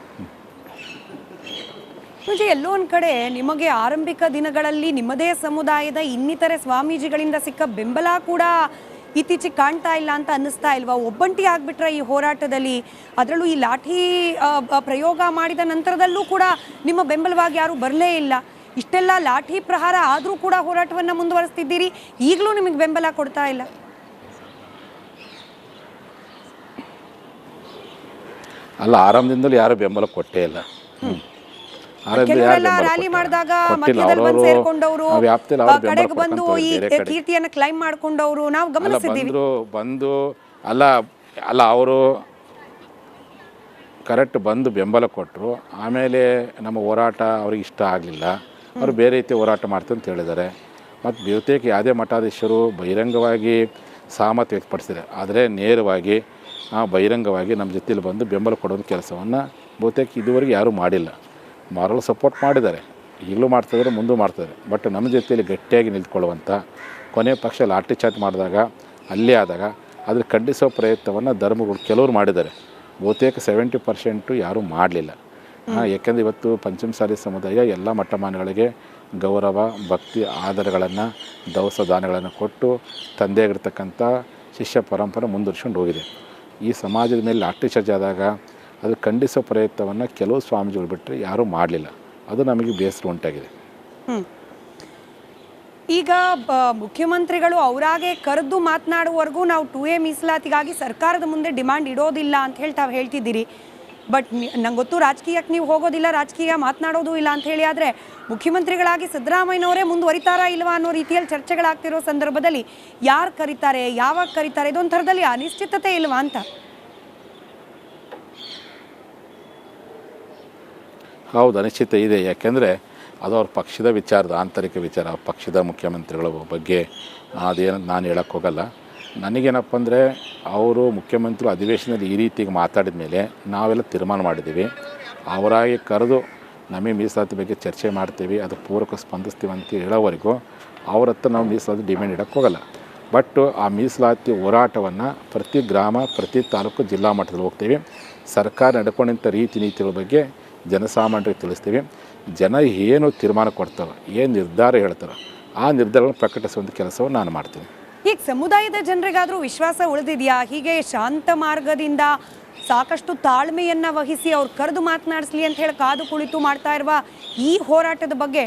ಮುಂಚೆ ಎಲ್ಲೋ ಒಂದು ಕಡೆ ನಿಮಗೆ ಆರಂಭಿಕ ದಿನಗಳಲ್ಲಿ ನಿಮ್ಮದೇ ಸಮುದಾಯದ ಇನ್ನಿತರೆ ಸ್ವಾಮೀಜಿಗಳಿಂದ ಸಿಕ್ಕ ಬೆಂಬಲ ಕೂಡ ಇತ್ತೀಚೆಗೆ ಕಾಣ್ತಾ ಇಲ್ಲ ಅಂತ ಅನ್ನಿಸ್ತಾ ಇಲ್ವಾ? ಒಬ್ಬಂಟಿ ಆಗಿಬಿಟ್ರೆ ಈ ಹೋರಾಟದಲ್ಲಿ ಅದರಲ್ಲೂ ಈ ಲಾಠಿ ಪ್ರಯೋಗ ಮಾಡಿದ ನಂತರದಲ್ಲೂ ಕೂಡ ನಿಮ್ಮ ಬೆಂಬಲವಾಗಿ ಯಾರೂ ಬರಲೇ ಇಲ್ಲ. ಇಷ್ಟೆಲ್ಲ ಲಾಠಿ ಪ್ರಹಾರ ಆದರೂ ಕೂಡ ಹೋರಾಟವನ್ನ ಮುಂದುವರಿಸ್ತಿದ್ದೀರಿ. ಈಗಲೂ ನಿಮಗೆ ಬೆಂಬಲ ಕೊಡ್ತಾ ಇಲ್ಲ. ಅಲ್ಲ ಆರಾಮದಿಂದಲೂ ಯಾರು ಬೆಂಬಲ ಕೊಟ್ಟೇ ಇಲ್ಲ. ರ್ಯಾಲಿ ಮಾಡಿದಾಗ ಸೇರ್ಕೊಂಡವರು ಕಡೆಗೆ ಬಂದು ಈ ಕೀರ್ತಿಯನ್ನ ಕ್ಲೈಮ್ ಮಾಡ್ಕೊಂಡವರು ನಾವು ಗಮನಿಸಿದ್ದೀವಿ. ಬಂದು ಅಲ್ಲ ಅಲ್ಲ ಅವರು ಕರೆಕ್ಟ್ ಬಂದು ಬೆಂಬಲ ಕೊಟ್ಟರು ಆಮೇಲೆ ನಮ್ಮ ಹೋರಾಟ ಅವ್ರಿಗೆ ಇಷ್ಟ ಆಗಲಿಲ್ಲ. ಅವರು ಬೇರೆ ರೀತಿ ಹೋರಾಟ ಮಾಡ್ತೀವಿ ಅಂತ ಹೇಳಿದ್ದಾರೆ. ಮತ್ತು ಬಹುತೇಕ ಯಾವುದೇ ಮಠಾಧೀಶರು ಬಹಿರಂಗವಾಗಿ ಸಹಮತ ವ್ಯಕ್ತಪಡಿಸಿದ್ದಾರೆ ಆದರೆ ನೇರವಾಗಿ ಬಹಿರಂಗವಾಗಿ ನಮ್ಮ ಜೊತೆಲಿ ಬಂದು ಬೆಂಬಲ ಕೊಡೋದು ಕೆಲಸವನ್ನು ಬಹುತೇಕ ಇದುವರೆಗೆ ಯಾರೂ ಮಾಡಿಲ್ಲ. ಮಾರಲ್ ಸಪೋರ್ಟ್ ಮಾಡಿದ್ದಾರೆ. ಈಗಲೂ ಮಾಡ್ತಿದ್ದಾರೆ ಮುಂದೂ ಮಾಡ್ತಾರೆ ಬಟ್ ನಮ್ಮ ಜೊತೆಯಲ್ಲಿ ಗಟ್ಟಿಯಾಗಿ ನಿಂತ್ಕೊಳ್ಳುವಂಥ ಕೊನೆ ಪಕ್ಷ ಲಾಠಿ ಚಾರ್ಜ್ ಮಾಡಿದಾಗ, ಅಲ್ಲೇ ಆದಾಗ ಅದ್ರ ಖಂಡಿಸೋ ಪ್ರಯತ್ನವನ್ನು ಧರ್ಮಗಳು ಕೆಲವರು ಮಾಡಿದ್ದಾರೆ. ಬಹುತೇಕ ಸೆವೆಂಟಿ ಪರ್ಸೆಂಟು ಯಾರೂ ಮಾಡಲಿಲ್ಲ. ಯಾಕೆಂದರೆ ಇವತ್ತು ಪಂಚಮಸಾಲಿ ಸಮುದಾಯ ಎಲ್ಲ ಮಟ್ಟಮಾನಗಳಿಗೆ ಗೌರವ, ಭಕ್ತಿ ಆಧಾರಗಳನ್ನು ದವಸ ದಾನಗಳನ್ನು ಕೊಟ್ಟು ತಂದೆಯಾಗಿರ್ತಕ್ಕಂಥ ಶಿಷ್ಯ ಪರಂಪರೆ ಮುಂದುವರ್ಸ್ಕೊಂಡು ಹೋಗಿದೆ. ಈ ಸಮಾಜದ ಮೇಲೆ ಲಾಠಿ ಚಾರ್ಜ್ ಆದಾಗ ಅದು ಖಂಡಿಸೋ ಪ್ರಯತ್ನವನ್ನು ಕೆಲವು ಸ್ವಾಮೀಜಿಗಳು ಬಿಟ್ಟರೆ ಯಾರೂ ಮಾಡಲಿಲ್ಲ. ಅದು ನಮಗೆ ಬೇಸರ ಉಂಟಾಗಿದೆ. ಈಗ ಮುಖ್ಯಮಂತ್ರಿಗಳು ಅವರಾಗೆ ಕರೆದು ಮಾತನಾಡುವವರೆಗೂ ನಾವು ಟು ಎ ಮೀಸಲಾತಿಗಾಗಿ ಸರ್ಕಾರದ ಮುಂದೆ ಡಿಮಾಂಡ್ ಇಡೋದಿಲ್ಲ ಅಂತ ಹೇಳಿ ತಾವು ಹೇಳ್ತಿದ್ದೀರಿ. ಬಟ್ ನಂಗೆ ಗೊತ್ತು ರಾಜಕೀಯಕ್ಕೆ ನೀವು ಹೋಗೋದಿಲ್ಲ, ರಾಜಕೀಯ ಮಾತನಾಡೋದು ಇಲ್ಲ ಅಂತ ಹೇಳಿ ಆದರೆ ಮುಖ್ಯಮಂತ್ರಿಗಳಾಗಿ ಸಿದ್ದರಾಮಯ್ಯನವರೇ ಮುಂದುವರಿತಾರಾ ಇಲ್ವಾ ಅನ್ನೋ ರೀತಿಯಲ್ಲಿ ಚರ್ಚೆಗಳಾಗ್ತಿರೋ ಸಂದರ್ಭದಲ್ಲಿ ಯಾರು ಕರೀತಾರೆ, ಯಾವಾಗ ಕರೀತಾರೆ ಇದೊಂಥರದಲ್ಲಿ ಅನಿಶ್ಚಿತತೆ ಇಲ್ವಾ ಅಂತ? ಹೌದು ಅನಿಶ್ಚಿತ ಇದೆ. ಯಾಕೆಂದರೆ ಅದು ಅವ್ರ ಪಕ್ಷದ ವಿಚಾರದ, ಆಂತರಿಕ ವಿಚಾರ, ಪಕ್ಷದ ಮುಖ್ಯಮಂತ್ರಿಗಳ ಬಗ್ಗೆ ಅದೇನು ನಾನು ಹೇಳೋಕ್ಕೋಗಲ್ಲ ನನಗೇನಪ್ಪ ಅಂದರೆ ಅವರು ಮುಖ್ಯಮಂತ್ರಿ ಅಧಿವೇಶನದಲ್ಲಿ ಈ ರೀತಿಗೆ ಮಾತಾಡಿದ ಮೇಲೆ ನಾವೆಲ್ಲ ತೀರ್ಮಾನ ಮಾಡಿದ್ದೀವಿ. ಅವರಾಗಿ ಕರೆದು ನಮಗೆ ಮೀಸಲಾತಿ ಬಗ್ಗೆ ಚರ್ಚೆ ಮಾಡ್ತೀವಿ, ಅದು ಪೂರಕ ಸ್ಪಂದಿಸ್ತೀವಿ ಅಂತ ಹೇಳೋವರೆಗೂ ಅವ್ರ ಹತ್ರ ನಾವು ಮೀಸಲಾತಿ ಡಿಮ್ಯಾಂಡ್ ಇಡಕ್ಕೆ ಹೋಗಲ್ಲ. ಬಟ್ ಆ ಮೀಸಲಾತಿ ಹೋರಾಟವನ್ನು ಪ್ರತಿ ಗ್ರಾಮ, ಪ್ರತಿ ತಾಲೂಕು, ಜಿಲ್ಲಾ ಮಟ್ಟದಲ್ಲಿ ಹೋಗ್ತೀವಿ. ಸರ್ಕಾರ ನಡ್ಕೊಂಡಂಥ ರೀತಿ ನೀತಿಗಳ ಬಗ್ಗೆ ಜನಸಾಮಾನ್ಯರಿಗೆ ತಿಳಿಸ್ತೀವಿ. ಜನ ಏನು ತೀರ್ಮಾನ ಕೊಡ್ತಾರೋ, ಏನು ನಿರ್ಧಾರ ಹೇಳ್ತಾರೋ, ಆ ನಿರ್ಧಾರಗಳನ್ನು ಪ್ರಕಟಿಸುವಂಥ ಕೆಲಸವನ್ನು ನಾನು ಮಾಡ್ತೀನಿ. ಈಗ ಸಮುದಾಯದ ಜನರಿಗಾದ್ರೂ ವಿಶ್ವಾಸ ಉಳಿದಿದೆಯಾ? ಹೀಗೆ ಶಾಂತ ಮಾರ್ಗದಿಂದ ಸಾಕಷ್ಟು ತಾಳ್ಮೆಯನ್ನ ವಹಿಸಿ ಅವ್ರು ಕರೆದು ಮಾತನಾಡಿಸ್ಲಿ ಅಂತ ಹೇಳಿ ಕಾದು ಕುಳಿತು ಮಾಡ್ತಾ ಇರುವ ಈ ಹೋರಾಟದ ಬಗ್ಗೆ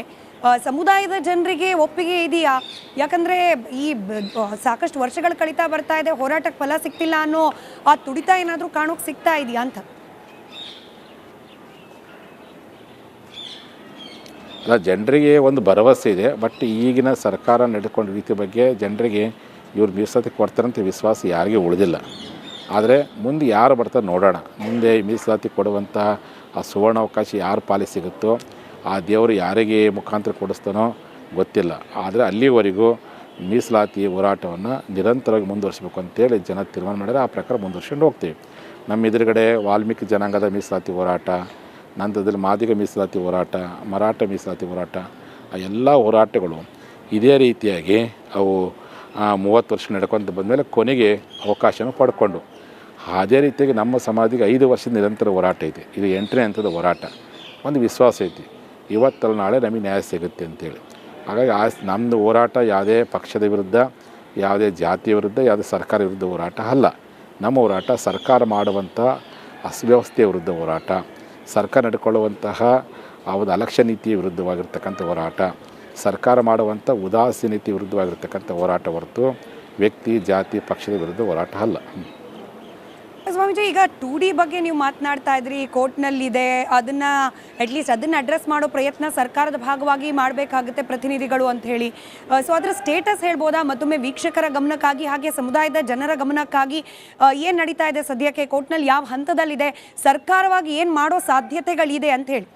ಸಮುದಾಯದ ಜನರಿಗೆ ಒಪ್ಪಿಗೆ ಇದೆಯಾ? ಯಾಕಂದ್ರೆ ಈ ಸಾಕಷ್ಟು ವರ್ಷಗಳು ಕಳೀತಾ ಬರ್ತಾ ಇದೆ ಹೋರಾಟಕ್ಕೆ ಫಲ ಸಿಗ್ತಿಲ್ಲ ಅನ್ನೋ ಆ ತುಡಿತ ಏನಾದರೂ ಕಾಣೋಕೆ ಸಿಗ್ತಾ ಇದೆಯಾ ಅಂತ? ಜನರಿಗೆ ಒಂದು ಭರವಸೆ ಇದೆ ಬಟ್ ಈಗಿನ ಸರ್ಕಾರ ನಡೆದುಕೊಂಡ ರೀತಿ ಬಗ್ಗೆ ಜನರಿಗೆ ಇವ್ರು ಮೀಸಲಾತಿ ಕೊಡ್ತಾರಂತ ವಿಶ್ವಾಸ ಯಾರಿಗೂ ಉಳಿದಿಲ್ಲ. ಆದರೆ ಮುಂದೆ ಯಾರು ಬರ್ತಾರೆ ನೋಡೋಣ. ಮುಂದೆ ಮೀಸಲಾತಿ ಕೊಡುವಂಥ ಆ ಸುವರ್ಣಾವಕಾಶ ಯಾರು ಪಾಲಿ ಸಿಗುತ್ತೋ, ಆ ದೇವರು ಯಾರಿಗೆ ಮುಖಾಂತರ ಕೊಡಿಸ್ತಾನೋ ಗೊತ್ತಿಲ್ಲ. ಆದರೆ ಅಲ್ಲಿವರೆಗೂ ಮೀಸಲಾತಿ ಹೋರಾಟವನ್ನು ನಿರಂತರವಾಗಿ ಮುಂದುವರಿಸಬೇಕು ಅಂತೇಳಿ ಜನ ತೀರ್ಮಾನ ಮಾಡಿದರೆ ಆ ಪ್ರಕಾರ ಮುಂದುವರ್ಸ್ಕೊಂಡು ಹೋಗ್ತೀವಿ. ನಮ್ಮ ಎದುರುಗಡೆ ವಾಲ್ಮೀಕಿ ಜನಾಂಗದ ಮೀಸಲಾತಿ ಹೋರಾಟ ನಂತರದಲ್ಲಿ ಮಾದಿಗ ಮೀಸಲಾತಿ ಹೋರಾಟ, ಮರಾಠ ಮೀಸಲಾತಿ ಹೋರಾಟ, ಆ ಎಲ್ಲ ಹೋರಾಟಗಳು ಇದೇ ರೀತಿಯಾಗಿ ಅವು ಮೂವತ್ತು ವರ್ಷ ನಡ್ಕೊತ ಬಂದಮೇಲೆ ಕೊನೆಗೆ ಅವಕಾಶನ ಪಡ್ಕೊಂಡು. ಅದೇ ರೀತಿಯಾಗಿ ನಮ್ಮ ಸಮಾಧಿಗೆ ಐದು ವರ್ಷದ ನಿರಂತರ ಹೋರಾಟ ಇದೆ. ಇದು ಎಂಟನೇ ಹಂತದ ಹೋರಾಟ. ಒಂದು ವಿಶ್ವಾಸ ಐತಿ. ಇವತ್ತಲ್ಲ ನಾಳೆ ನಮಗೆ ನ್ಯಾಯ ಸಿಗುತ್ತೆ ಅಂತೇಳಿ. ಹಾಗಾಗಿ ಆ ನಮ್ಮದು ಹೋರಾಟ ಯಾವುದೇ ಪಕ್ಷದ ವಿರುದ್ಧ, ಯಾವುದೇ ಜಾತಿಯ ವಿರುದ್ಧ, ಯಾವುದೇ ಸರ್ಕಾರ ವಿರುದ್ಧ ಹೋರಾಟ ಅಲ್ಲ. ನಮ್ಮ ಹೋರಾಟ ಸರ್ಕಾರ ಮಾಡುವಂಥ ಅಸ್ವ್ಯವಸ್ಥೆಯ ವಿರುದ್ಧ ಹೋರಾಟ. ಸರ್ಕಾರ ನಡ್ಕೊಳ್ಳುವಂತಹ ಆ ಒಂದು ಅಲಕ್ಷ್ಯ ನೀತಿಯ ವಿರುದ್ಧವಾಗಿರ್ತಕ್ಕಂಥ ಹೋರಾಟ, ಸರ್ಕಾರ ಮಾಡುವಂಥ ನೀತಿ ವಿರುದ್ಧವಾಗಿರ್ತಕ್ಕಂಥ ಹೋರಾಟ ಹೊರತು ವ್ಯಕ್ತಿ, ಜಾತಿ, ಪಕ್ಷದ ವಿರುದ್ಧ ಹೋರಾಟ ಅಲ್ಲ. ಸ್ವಾಮೀಜಿ ಈಗ ಟೂ ಡಿ ಬಗ್ಗೆ ನೀವು ಮಾತನಾಡ್ತಾ ಇದ್ರಿ, ಕೋರ್ಟ್ನಲ್ಲಿದೆ, ಅದನ್ನ ಅಟ್ಲೀಸ್ಟ್ ಅದನ್ನ ಅಡ್ರೆಸ್ ಮಾಡೋ ಪ್ರಯತ್ನ ಸರ್ಕಾರದ ಭಾಗವಾಗಿ ಮಾಡಬೇಕಾಗುತ್ತೆ ಪ್ರತಿನಿಧಿಗಳು ಅಂತ ಹೇಳಿ. ಸೊ ಅದರ ಸ್ಟೇಟಸ್ ಹೇಳ್ಬೋದಾ? ಮತ್ತೊಮ್ಮೆ ವೀಕ್ಷಕರ ಗಮನಕ್ಕಾಗಿ, ಹಾಗೆ ಸಮುದಾಯದ ಜನರ ಗಮನಕ್ಕಾಗಿ ಏನು ನಡೀತಾ ಇದೆ ಸದ್ಯಕ್ಕೆ? ಕೋರ್ಟ್ನಲ್ಲಿ ಯಾವ ಹಂತದಲ್ಲಿದೆ? ಸರ್ಕಾರವಾಗಿ ಏನು ಮಾಡೋ ಸಾಧ್ಯತೆಗಳಿದೆ ಅಂತ ಹೇಳಿ.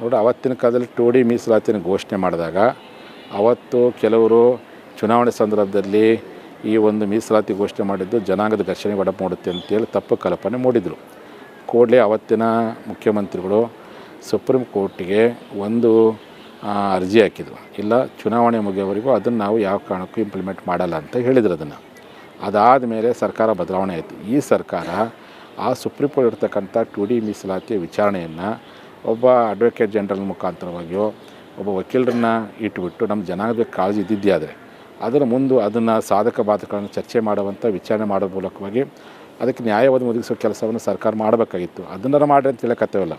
ನೋಡಿ, ಅವತ್ತಿನ ಕಾಲದಲ್ಲಿ ಟು ಡಿ ಮೀಸಲಾತಿನ ಘೋಷಣೆ ಮಾಡಿದಾಗ, ಅವತ್ತು ಕೆಲವರು ಚುನಾವಣೆ ಸಂದರ್ಭದಲ್ಲಿ ಈ ಒಂದು ಮೀಸಲಾತಿ ಘೋಷಣೆ ಮಾಡಿದ್ದು ಜನಾಂಗದ ಘರ್ಷಣೆ ಒಡಪು ಮಾಡುತ್ತೆ ಅಂತೇಳಿ ತಪ್ಪು ಕಲ್ಪನೆ ಮೂಡಿದರು. ಕೂಡಲೇ ಅವತ್ತಿನ ಮುಖ್ಯಮಂತ್ರಿಗಳು ಸುಪ್ರೀಂ ಕೋರ್ಟಿಗೆ ಒಂದು ಅರ್ಜಿ ಹಾಕಿದರು. ಇಲ್ಲ, ಚುನಾವಣೆ ಮುಗಿಯೋವರೆಗೂ ಅದನ್ನು ನಾವು ಯಾವ ಕಾರಣಕ್ಕೂ ಇಂಪ್ಲಿಮೆಂಟ್ ಮಾಡಲ್ಲ ಅಂತ ಹೇಳಿದರು ಅದನ್ನು. ಅದಾದ ಮೇಲೆ ಸರ್ಕಾರ ಬದಲಾವಣೆ ಆಯಿತು. ಈ ಸರ್ಕಾರ ಆ ಸುಪ್ರೀಂ ಕೋರ್ಟ್ ಇರ್ತಕ್ಕಂಥ ಟು ಡಿ ಮೀಸಲಾತಿಯ ವಿಚಾರಣೆಯನ್ನು ಒಬ್ಬ ಅಡ್ವೊಕೇಟ್ ಜನರಲ್ ಮುಖಾಂತರವಾಗಿಯೋ, ಒಬ್ಬ ವಕೀಲರನ್ನ ಇಟ್ಬಿಟ್ಟು ನಮ್ಮ ಜನಾಂಗದ ಕಾಳಜಿ ಇದ್ದಿದ್ದೇ ಆದರೆ. ಅದರ ಮುಂದೆ ಅದನ್ನು ಸಾಧಕ ಬಾಧಕಗಳನ್ನು ಚರ್ಚೆ ಮಾಡುವಂಥ ವಿಚಾರಣೆ ಮಾಡೋ ಮೂಲಕವಾಗಿ ಅದಕ್ಕೆ ನ್ಯಾಯವಾದ ಒದಗಿಸೋ ಕೆಲಸವನ್ನು ಸರ್ಕಾರ ಮಾಡಬೇಕಾಗಿತ್ತು. ಅದನ್ನಾರು ಮಾಡಿರಿ ಅಂತ ಹೇಳಕತ್ತೇವಲ್ಲ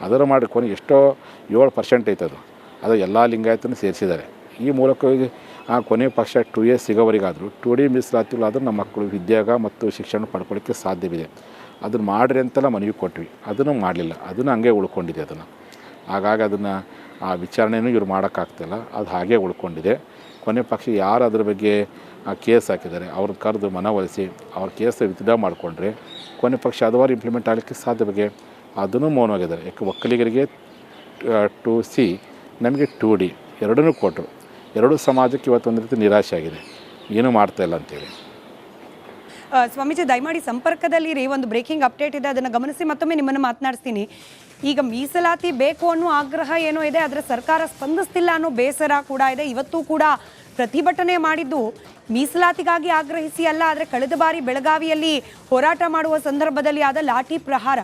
ಅದರ ಮಾಡಿ ಕೊನೆ ಎಷ್ಟೋ ಏಳು ಪರ್ಸೆಂಟ್ ಐತೆ ಅದು. ಅದು ಎಲ್ಲ ಲಿಂಗಾಯತನ್ನು ಸೇರಿಸಿದ್ದಾರೆ. ಈ ಮೂಲಕವಾಗಿ ಆ ಕೊನೆ ಪಕ್ಷ ಟು ಎ ಸಿಗೋವರೆಗಾದರೂ ಟು ಡಿ ಮೀಸಲಾತಿಗಳಾದರೂ ನಮ್ಮ ಮಕ್ಕಳು ವಿದ್ಯಾಗ ಮತ್ತು ಶಿಕ್ಷಣ ಪಡ್ಕೊಳ್ಳಿಕ್ಕೆ ಸಾಧ್ಯವಿದೆ. ಅದನ್ನು ಮಾಡಿರಿ ಅಂತೆಲ್ಲ ಮನವಿ ಕೊಟ್ವಿ. ಅದನ್ನು ಮಾಡಲಿಲ್ಲ. ಅದನ್ನು ಹಂಗೆ ಉಳ್ಕೊಂಡಿದೆ ಅದನ್ನು. ಹಾಗಾಗಿ ಅದನ್ನು ಆ ವಿಚಾರಣೆನೂ ಇವ್ರು ಮಾಡೋಕ್ಕಾಗ್ತಿಲ್ಲ. ಅದು ಹಾಗೆ ಉಳ್ಕೊಂಡಿದೆ. ಕೊನೆ ಪಕ್ಷ ಯಾರು ಅದ್ರ ಬಗ್ಗೆ ಕೇಸ್ ಹಾಕಿದ್ದಾರೆ, ಅವ್ರನ್ನ ಕರೆದು ಮನವೊಲಿಸಿ ಅವ್ರ ಕೇಸ್ ವಿತ್ಡ್ರಾ ಮಾಡಿಕೊಂಡ್ರೆ ಕೊನೆ ಪಕ್ಷ ಅದವಾರು ಇಂಪ್ಲಿಮೆಂಟ್ ಆಗಲಿಕ್ಕೆ ಸಾಧ್ಯ ಬಗ್ಗೆ ಅದನ್ನು ಮೌನವಾಗಿದ್ದಾರೆ. ಯಾಕೆ ಒಕ್ಕಲಿಗರಿಗೆ ಟು ಸಿ, ನಮಗೆ ಟು ಡಿ, ಎರಡನ್ನೂ ಕೊಟ್ಟರು ಎರಡೂ ಸಮಾಜಕ್ಕೆ ಇವತ್ತು ಒಂದು ರೀತಿ ನಿರಾಶೆ ಆಗಿದೆ. ಏನೂ ಮಾಡ್ತಾಯಿಲ್ಲ ಅಂತೇಳಿ. ಸ್ವಾಮೀಜಿ, ದಯಮಾಡಿ ಸಂಪರ್ಕದಲ್ಲಿರಿ. ಒಂದು ಬ್ರೇಕಿಂಗ್ ಅಪ್ಡೇಟ್ ಇದೆ. ಅದನ್ನು ಗಮನಿಸಿ ಮತ್ತೊಮ್ಮೆ ನಿಮ್ಮನ್ನು ಮಾತನಾಡಿಸ್ತೀನಿ. ಈಗ ಮೀಸಲಾತಿ ಬೇಕು ಅನ್ನೋ ಆಗ್ರಹ ಏನೋ ಇದೆ, ಆದರೆ ಸರ್ಕಾರ ಸ್ಪಂದಿಸ್ತಿಲ್ಲ ಅನ್ನೋ ಬೇಸರ ಕೂಡ ಇದೆ. ಇವತ್ತು ಕೂಡ ಪ್ರತಿಭಟನೆ ಮಾಡಿದ್ದು ಮೀಸಲಾತಿಗಾಗಿ ಆಗ್ರಹಿಸಿ ಅಲ್ಲ, ಆದರೆ ಕಳೆದ ಬಾರಿ ಬೆಳಗಾವಿಯಲ್ಲಿ ಹೋರಾಟ ಮಾಡುವ ಸಂದರ್ಭದಲ್ಲಿ ಆದ ಲಾಠಿ ಪ್ರಹಾರ.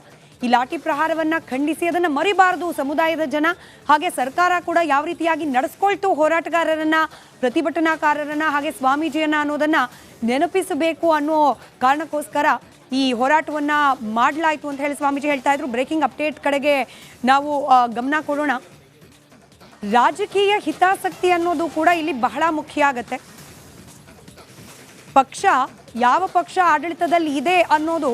ಈ ಲಾಠಿ ಪ್ರಹಾರವನ್ನು ಖಂಡಿಸಿ ಅದನ್ನು ಮರಿಬಾರದು ಸಮುದಾಯದ ಜನ. ಹಾಗೆ ಸರ್ಕಾರ ಕೂಡ ಯಾವ ರೀತಿಯಾಗಿ ನಡೆಸ್ಕೊಳ್ತು ಹೋರಾಟಗಾರರನ್ನ, ಪ್ರತಿಭಟನಾಕಾರರನ್ನ, ಹಾಗೆ ಸ್ವಾಮೀಜಿಯನ್ನ ಅನ್ನೋದನ್ನ ನೆನಪಿಸಬೇಕು ಅನ್ನೋ ಕಾರಣಕ್ಕೋಸ್ಕರ ಈ ಹೋರಾಟವನ್ನ ಮಾಡಲಾಯಿತು ಅಂತ ಹೇಳಿ ಸ್ವಾಮೀಜಿ ಹೇಳ್ತಾ ಇದ್ರು. ಬ್ರೇಕಿಂಗ್ ಅಪ್ಡೇಟ್ ಕಡೆಗೆ ನಾವು ಗಮನ ಕೊಡೋಣ. ರಾಜಕೀಯ ಹಿತಾಸಕ್ತಿ ಅನ್ನೋದು ಕೂಡ ಇಲ್ಲಿ ಬಹಳ ಮುಖ್ಯ ಆಗತ್ತೆ. ಪಕ್ಷ, ಯಾವ ಪಕ್ಷ ಆಡಳಿತದಲ್ಲಿ ಇದೆ ಅನ್ನೋದು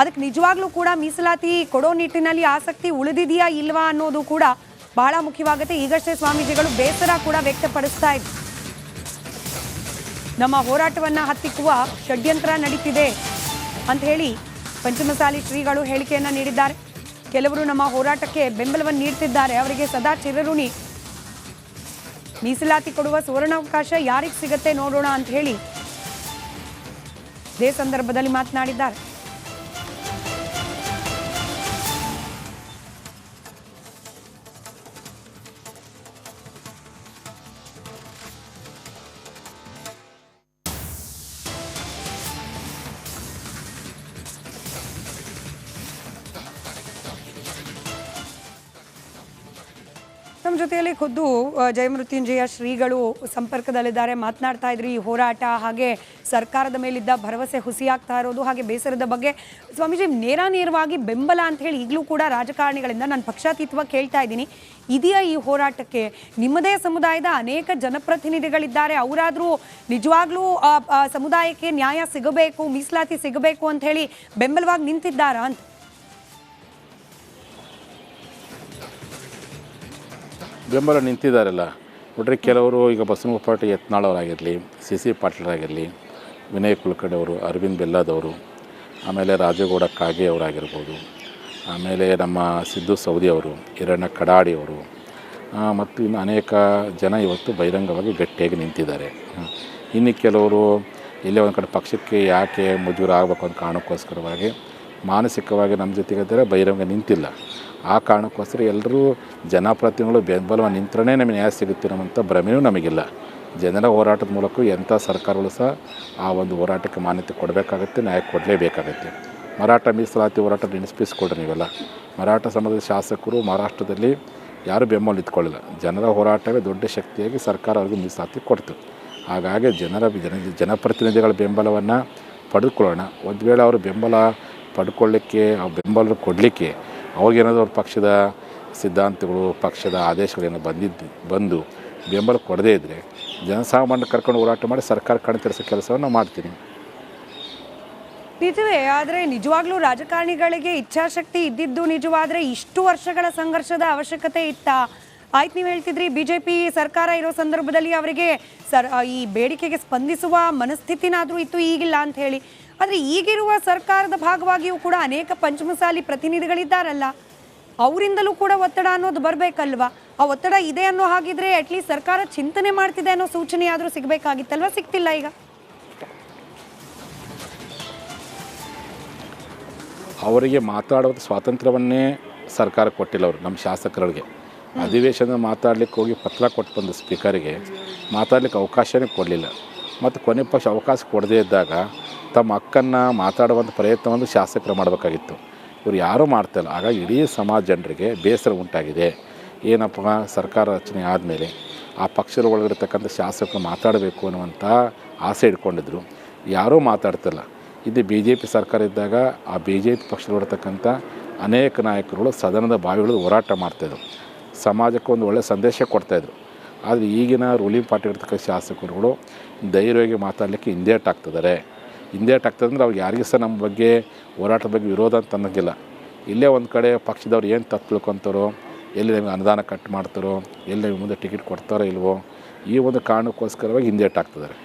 ಅದಕ್ಕೆ ನಿಜವಾಗ್ಲೂ ಕೂಡ ಮೀಸಲಾತಿ ಕೊಡೋ ನಿಟ್ಟಿನಲ್ಲಿ ಆಸಕ್ತಿ ಉಳಿದಿದೆಯಾ ಇಲ್ವಾ ಅನ್ನೋದು ಕೂಡ ಬಹಳ ಮುಖ್ಯವಾಗುತ್ತೆ. ಈಗಷ್ಟೇ ಸ್ವಾಮೀಜಿಗಳು ಬೇಸರ ಕೂಡ ವ್ಯಕ್ತಪಡಿಸ್ತಾ ಇದ್ರು. ನಮ್ಮ ಹೋರಾಟವನ್ನ ಹತ್ತಿಕ್ಕುವ ಷಡ್ಯಂತ್ರ ನಡೀತಿದೆ. ಅಂತ ಹೇಳಿ ಪಂಚಮಸಾಲಿ ಶ್ರೀಗಳು ಹೇಳಿಕೆಯನ್ನು ನೀಡಿದ್ದಾರೆ. ಕೆಲವರು ನಮ್ಮ ಹೋರಾಟಕ್ಕೆ ಬೆಂಬಲವನ್ನು ನೀಡ್ತಿದ್ದಾರೆ. ಅವರಿಗೆ ಸದಾ ಚಿರಋಣಿ ಮೀಸಲಾತಿ ಕೊಡುವ ಸುವರ್ಣಾವಕಾಶ ಯಾರಿಗೆ ಸಿಗತ್ತೆ ನೋಡೋಣ ಅಂತ ಹೇಳಿ ಇದೇ ಸಂದರ್ಭದಲ್ಲಿ ಮಾತನಾಡಿದ್ದಾರೆ. ಜೊತೆಯಲ್ಲಿ ಖುದ್ದು ಜಯಮೃತ್ಯುಂಜಯ ಶ್ರೀಗಳು ಸಂಪರ್ಕದಲ್ಲಿದ್ದಾರೆ, ಮಾತನಾಡ್ತಾ ಇದ್ರಿ. ಈ ಹೋರಾಟ ಹಾಗೆ ಸರ್ಕಾರದ ಮೇಲಿದ್ದ ಭರವಸೆ ಹುಸಿಯಾಗ್ತಾ ಇರೋದು, ಹಾಗೆ ಬೇಸರದ ಬಗ್ಗೆ ಸ್ವಾಮೀಜಿ ನೇರ ನೇರವಾಗಿ ಬೆಂಬಲ ಅಂತ ಹೇಳಿ ಈಗಲೂ ಕೂಡ ರಾಜಕಾರಣಿಗಳಿಂದ ನಾನು ಪಕ್ಷಾತೀತವಾಗಿ ಕೇಳ್ತಾ ಇದ್ದೀನಿ. ಇದೆಯಾ ಈ ಹೋರಾಟಕ್ಕೆ? ನಿಮ್ಮದೇ ಸಮುದಾಯದ ಅನೇಕ ಜನಪ್ರತಿನಿಧಿಗಳಿದ್ದಾರೆ. ಅವರಾದರೂ ನಿಜವಾಗ್ಲೂ ಸಮುದಾಯಕ್ಕೆ ನ್ಯಾಯ ಸಿಗಬೇಕು, ಮೀಸಲಾತಿ ಸಿಗಬೇಕು ಅಂತ ಹೇಳಿ ಬೆಂಬಲವಾಗಿ ನಿಂತಿದ್ದಾರಾ ಅಂತ? ಬೆಂಬಲ ನಿಂತಿದ್ದಾರಲ್ಲ ನೋಡ್ರಿ, ಕೆಲವರು ಈಗ ಬಸವನ ಪಾಟೀಲ್ ಯತ್ನಾಳವರಾಗಿರಲಿ, ಸಿ ಸಿ ಪಾಟೀಲರಾಗಿರಲಿ, ವಿನಯ್ ಕುಲಕರ್ಣಿ ಅವರು, ಅರವಿಂದ್ ಬೆಲ್ಲದವರು ಆಮೇಲೆ ರಾಜೇಗೌಡ ಕಾಗೆ ಅವರಾಗಿರ್ಬೋದು, ಆಮೇಲೆ ನಮ್ಮ ಸಿದ್ದು ಸೌದಿ ಅವರು ಹಿರಣ್ಣ ಕಡಾಡಿ ಅವರು ಮತ್ತು ಇನ್ನು ಅನೇಕ ಜನ ಇವತ್ತು ಬಹಿರಂಗವಾಗಿ ಗಟ್ಟಿಯಾಗಿ ನಿಂತಿದ್ದಾರೆ. ಇನ್ನು ಕೆಲವರು ಇಲ್ಲೇ ಒಂದು ಕಡೆ ಪಕ್ಷಕ್ಕೆ ಯಾಕೆ ಮುಜುಗರ ಆಗಬೇಕು ಅಂತ ಕಾರಣಕ್ಕೋಸ್ಕರವಾಗಿ ಮಾನಸಿಕವಾಗಿ ನಮ್ಮ ಜೊತೆಗಿದ್ದರೆ ಬಹಿರಂಗ ನಿಂತಿಲ್ಲ. ಆ ಕಾರಣಕ್ಕೋಸ್ಕರ ಎಲ್ಲರೂ ಜನಪ್ರತಿನಿಧಿಗಳು ಬೆಂಬಲ ನಿಂತರೇ ನಮಗೆ ನ್ಯಾಯ ಸಿಗುತ್ತೆ ಅನ್ನುವಂಥ ಭ್ರಮೆಯೂ ನಮಗಿಲ್ಲ. ಜನರ ಹೋರಾಟದ ಮೂಲಕ ಎಂಥ ಸರ್ಕಾರಗಳು ಸಹ ಆ ಒಂದು ಹೋರಾಟಕ್ಕೆ ಮಾನ್ಯತೆ ಕೊಡಬೇಕಾಗತ್ತೆ, ನ್ಯಾಯ ಕೊಡಲೇಬೇಕಾಗತ್ತೆ. ಮರಾಠ ಮೀಸಲಾತಿ ಹೋರಾಟ ನೆನೆಸ್ಪಿಸ್ಕೊಡ್ರಿ ನೀವೆಲ್ಲ. ಮರಾಠ ಸಮಾಜದ ಶಾಸಕರು ಮಹಾರಾಷ್ಟ್ರದಲ್ಲಿ ಯಾರೂ ಬೆಂಬಲ ನಿಂತ್ಕೊಳ್ಳಿಲ್ಲ ಜನರ ಹೋರಾಟವೇ ದೊಡ್ಡ ಶಕ್ತಿಯಾಗಿ ಸರ್ಕಾರ ಅವ್ರಿಗೆ ಮೀಸಲಾತಿ ಕೊಡ್ತು. ಹಾಗಾಗಿ ಜನರ ಜನ, ಜನಪ್ರತಿನಿಧಿಗಳ ಬೆಂಬಲವನ್ನು ಪಡೆದುಕೊಳ್ಳೋಣ ಒಂದು ವೇಳೆ ಅವರು ಬೆಂಬಲ ಪಡ್ಕೊಳ್ಳಿಕ್ಕೆ, ಆ ಬೆಂಬಲ ಕೊಡಲಿಕ್ಕೆ ಅವಾಗೇನಾದರೂ ಅವ್ರ ಪಕ್ಷದ ಸಿದ್ಧಾಂತಗಳು, ಪಕ್ಷದ ಆದೇಶಗಳೇನೋ ಬಂದಿದ್ದು ಬಂದು ಬೆಂಬಲ ಕೊಡದೇ ಇದ್ದರೆ ಜನಸಾಮಾನ್ಯ ಕರ್ಕೊಂಡು ಹೋರಾಟ ಮಾಡಿ ಸರ್ಕಾರ ಕಣ್ತರಿಸೋ ಕೆಲಸವನ್ನು ಮಾಡ್ತೀನಿ. ನಿಜವೇ, ಆದರೆ ನಿಜವಾಗ್ಲೂ ರಾಜಕಾರಣಿಗಳಿಗೆ ಇಚ್ಛಾಶಕ್ತಿ ಇದ್ದಿದ್ದು ನಿಜವಾದರೆ ಇಷ್ಟು ವರ್ಷಗಳ ಸಂಘರ್ಷದ ಅವಶ್ಯಕತೆ ಇತ್ತ? ಆಯ್ತು ನೀವು ಹೇಳ್ತಿದ್ರಿ, ಬಿಜೆಪಿ ಸರ್ಕಾರ ಇರೋ ಸಂದರ್ಭದಲ್ಲಿ ಅವರಿಗೆ ಸರ್, ಈ ಬೇಡಿಕೆಗೆ ಸ್ಪಂದಿಸುವ ಮನಸ್ಥಿತಿನಾದರೂ ಇತ್ತು, ಈಗಿಲ್ಲ ಅಂತ ಹೇಳಿ. ಆದರೆ ಈಗಿರುವ ಸರ್ಕಾರದ ಭಾಗವಾಗಿಯೂ ಕೂಡ ಅನೇಕ ಪಂಚಮಸಾಲಿ ಪ್ರತಿನಿಧಿಗಳಿದ್ದಾರಲ್ಲ. ಅವರಿಂದಲೂ ಕೂಡ ಒತ್ತಡ ಅನ್ನೋದು ಬರಬೇಕಲ್ವಾ? ಆ ಒತ್ತಡ ಇದೆ ಅನ್ನೋ ಹಾಗಿದ್ರೆ ಅಟ್ಲೀಸ್ಟ್ ಸರ್ಕಾರ ಚಿಂತನೆ ಮಾಡ್ತಿದೆ ಅನ್ನೋ ಸೂಚನೆ ಆದರೂ ಸಿಗಬೇಕಾಗಿತ್ತಲ್ವಾ? ಸಿಗ್ತಿಲ್ಲ ಈಗ. ಅವರಿಗೆ ಮಾತಾಡುವ ಸ್ವಾತಂತ್ರ್ಯವನ್ನೇ ಸರ್ಕಾರ ಕೊಟ್ಟಿಲ್ಲ ಅವರು ನಮ್ಮ ಶಾಸಕರಿಗೆ ಅಧಿವೇಶನ ಮಾತಾಡ್ಲಿಕ್ಕೆ ಹೋಗಿ ಪತ್ರ ಕೊಟ್ಟು ಬಂದ ಸ್ಪೀಕರಿಗೆ ಮಾತಾಡ್ಲಿಕ್ಕೆ ಅವಕಾಶನೇ ಕೊಡಲಿಲ್ಲ. ಮತ್ತು ಕೊನೆ ಪಕ್ಷ ಅವಕಾಶ ಕೊಡದೇ ಇದ್ದಾಗ ತಮ್ಮ ಹಕ್ಕನ್ನು ಮಾತಾಡುವಂಥ ಪ್ರಯತ್ನವನ್ನು ಶಾಸಕರು ಮಾಡಬೇಕಾಗಿತ್ತು. ಇವ್ರು ಯಾರೂ ಮಾಡ್ತಾಯಿಲ್ಲ ಆಗ ಇಡೀ ಸಮಾಜ ಜನರಿಗೆ ಬೇಸರ ಉಂಟಾಗಿದೆ. ಏನಪ್ಪ ಸರ್ಕಾರ ರಚನೆ ಆದಮೇಲೆ ಆ ಪಕ್ಷದ ಒಳಗಿರ್ತಕ್ಕಂಥ ಶಾಸಕರು ಮಾತಾಡಬೇಕು ಅನ್ನುವಂಥ ಆಸೆ ಇಟ್ಕೊಂಡಿದ್ರು ಯಾರೂ ಮಾತಾಡ್ತಿಲ್ಲ ಇದು ಬಿ ಜೆ ಪಿ ಸರ್ಕಾರ ಇದ್ದಾಗ ಆ ಬಿ ಜೆ ಪಿ ಪಕ್ಷದಲ್ಲಿರ್ತಕ್ಕಂಥ ಅನೇಕ ನಾಯಕರುಗಳು ಸದನದ ಬಾವಿಗಳು ಹೋರಾಟ ಮಾಡ್ತಾಯಿದ್ರು ಸಮಾಜಕ್ಕೆ ಒಂದು ಒಳ್ಳೆಯ ಸಂದೇಶ ಕೊಡ್ತಾಯಿದ್ರು ಆದರೆ ಈಗಿನ ರೂಲಿಂಗ್ ಪಾರ್ಟಿ ಇರ್ತಕ್ಕಂಥ ಶಾಸಕರುಗಳು ಧೈರ್ಯವಾಗಿ ಮಾತಾಡಲಿಕ್ಕೆ ಹಿಂದೇಟ್ ಆಗ್ತಿದ್ದಾರೆ. ಹಿಂದೇಟ್ ಆಗ್ತದೆ ಅಂದ್ರೆ ಅವ್ರು ಯಾರಿಗೂ ಸಹ ನಮ್ಮ ಬಗ್ಗೆ ಹೋರಾಟದ ಬಗ್ಗೆ ವಿರೋಧ ಅಂತ ಅನ್ನೋಂಗಿಲ್ಲ ಇಲ್ಲೇ ಒಂದು ಕಡೆ ಪಕ್ಷದವ್ರು ಏನು ತಪ್ಪು ತಿಳ್ಕೊತಾರೋ, ಎಲ್ಲಿ ನಮಗೆ ಅನುದಾನ ಕಟ್ ಮಾಡ್ತಾರೋ, ಎಲ್ಲಿ ಮುಂದೆ ಟಿಕೆಟ್ ಕೊಡ್ತಾರೋ ಇಲ್ವೋ, ಈ ಒಂದು ಕಾರಣಕ್ಕೋಸ್ಕರವಾಗಿ ಹಿಂದೇಟ್ ಆಗ್ತಿದ್ದಾರೆ.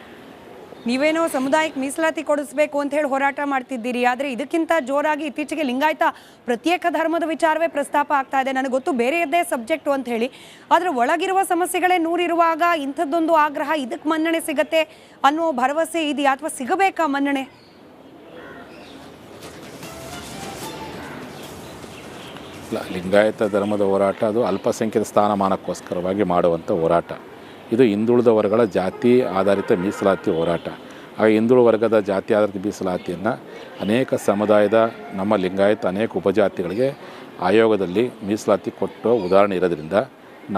ನೀವೇನೋ ಸಮುದಾಯಕ್ಕೆ ಮೀಸಲಾತಿ ಕೊಡಿಸ್ಬೇಕು ಅಂತ ಹೇಳಿ ಹೋರಾಟ ಮಾಡ್ತಿದ್ದೀರಿ. ಆದರೆ ಇದಕ್ಕಿಂತ ಜೋರಾಗಿ ಇತ್ತೀಚೆಗೆ ಲಿಂಗಾಯತ ಪ್ರತ್ಯೇಕ ಧರ್ಮದ ವಿಚಾರವೇ ಪ್ರಸ್ತಾಪ ಆಗ್ತಾ ಇದೆ. ನನಗೆ ಗೊತ್ತು ಬೇರೆಯದ್ದೇ ಸಬ್ಜೆಕ್ಟು ಅಂತ ಹೇಳಿ. ಆದರೆ ಒಳಗಿರುವ ಸಮಸ್ಯೆಗಳೇ ನೂರಿರುವಾಗ ಇಂಥದ್ದೊಂದು ಆಗ್ರಹ ಇದಕ್ಕೆ ಮನ್ನಣೆ ಸಿಗತ್ತೆ ಅನ್ನೋ ಭರವಸೆ ಇದೆಯಾ ಅಥವಾ ಸಿಗಬೇಕಾ ಮನ್ನಣೆ? ಲಿಂಗಾಯತ ಧರ್ಮದ ಹೋರಾಟ ಅದು ಅಲ್ಪಸಂಖ್ಯಾತ ಸ್ಥಾನಮಾನಕ್ಕೋಸ್ಕರವಾಗಿ ಮಾಡುವಂಥ ಹೋರಾಟ. ಇದು ಹಿಂದುಳಿದ ವರ್ಗಗಳ ಜಾತಿ ಆಧಾರಿತ ಮೀಸಲಾತಿ ಹೋರಾಟ. ಆ ಹಿಂದುಳಿದ ವರ್ಗದ ಜಾತಿ ಆಧಾರಿತ ಮೀಸಲಾತಿಯನ್ನು ಅನೇಕ ಸಮುದಾಯದ, ನಮ್ಮ ಲಿಂಗಾಯತ ಅನೇಕ ಉಪಜಾತಿಗಳಿಗೆ ಆಯೋಗದಲ್ಲಿ ಮೀಸಲಾತಿ ಕೊಟ್ಟು ಉದಾಹರಣೆ ಇರೋದ್ರಿಂದ